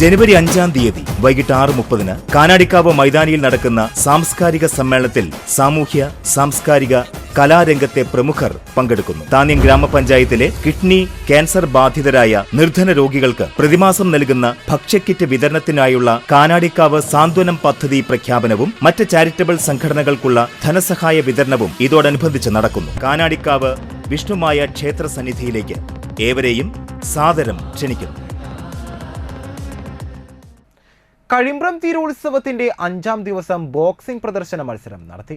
ജനുവരി അഞ്ചാം തീയതി വൈകിട്ട് ആറ് മുപ്പതിന് കാനാടിക്കാവ് മൈതാനിയിൽ നടക്കുന്ന സാംസ്കാരിക സമ്മേളനത്തിൽ സാമൂഹ്യ സാംസ്കാരിക കലാരംഗത്തെ പ്രമുഖർ പങ്കെടുക്കുന്നു. താന്യം ഗ്രാമപഞ്ചായത്തിലെ കിഡ്നി ക്യാൻസർ ബാധിതരായ നിർധന രോഗികൾക്ക് പ്രതിമാസം നൽകുന്ന ഭക്ഷ്യക്കിറ്റ് വിതരണത്തിനായുള്ള കാനാടിക്കാവ് സാന്ത്വനം പദ്ധതി പ്രഖ്യാപനവും മറ്റ് ചാരിറ്റബിൾ സംഘടനകൾക്കുള്ള ധനസഹായ വിതരണവും ഇതോടനുബന്ധിച്ച് നടക്കുന്നു. കാനാടിക്കാവ് വിഷ്ണുമായ ക്ഷേത്ര സന്നിധിയിലേക്ക് ഏവരെയും സാദരം ക്ഷണിക്കുന്നു. കഴിമ്പ്രം തീരോത്സവത്തിന്റെ അഞ്ചാം ദിവസം ബോക്സിംഗ് പ്രദർശന മത്സരം നടത്തി.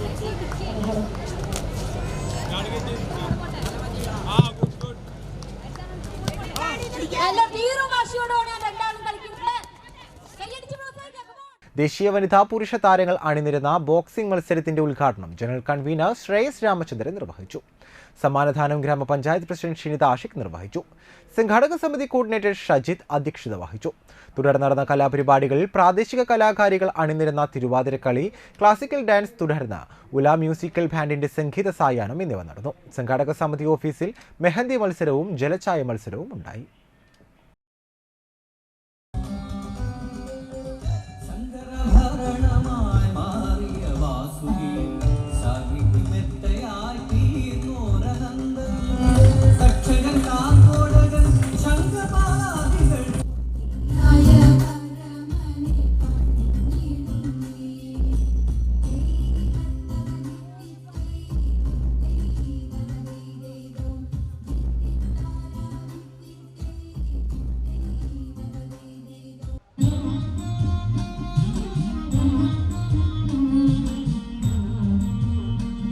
ദേശീയ വനിതാ പുരുഷ താരങ്ങൾ അണിനിരുന്ന ബോക്സിംഗ് മത്സരത്തിന്റെ ഉദ്ഘാടനം ജനറൽ കൺവീനർ ശ്രേയസ് രാമചന്ദ്രൻ നിർവഹിച്ചു. സമ്മാനദാനം ഗ്രാമപഞ്ചായത്ത് പ്രസിഡന്റ് ഷിനിത ആഷിഖ് നിർവഹിച്ചു. സംഘാടക സമിതി കോർഡിനേറ്റർ ഷജിത് അധ്യക്ഷത വഹിച്ചു. തുടർന്ന് നടന്ന കലാപരിപാടികളിൽ പ്രാദേശിക കലാകാരികൾ അണിനിരുന്ന തിരുവാതിരക്കളി ക്ലാസിക്കൽ ഡാൻസ് തുടർന്ന് ഉല മ്യൂസിക്കൽ ബാൻഡിന്റെ സംഗീത സായാഹ്നം എന്നിവ നടന്നു. സംഘാടക സമിതി ഓഫീസിൽ മെഹന്തി മത്സരവും ജലച്ചായ മത്സരവും ഉണ്ടായി.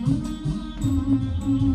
Música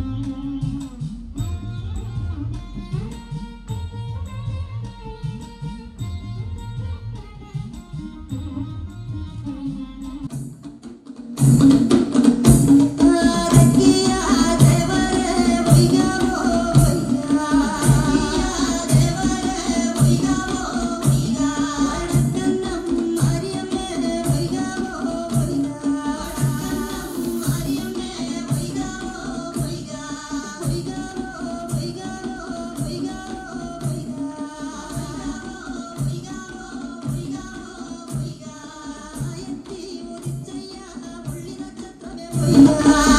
Yeah.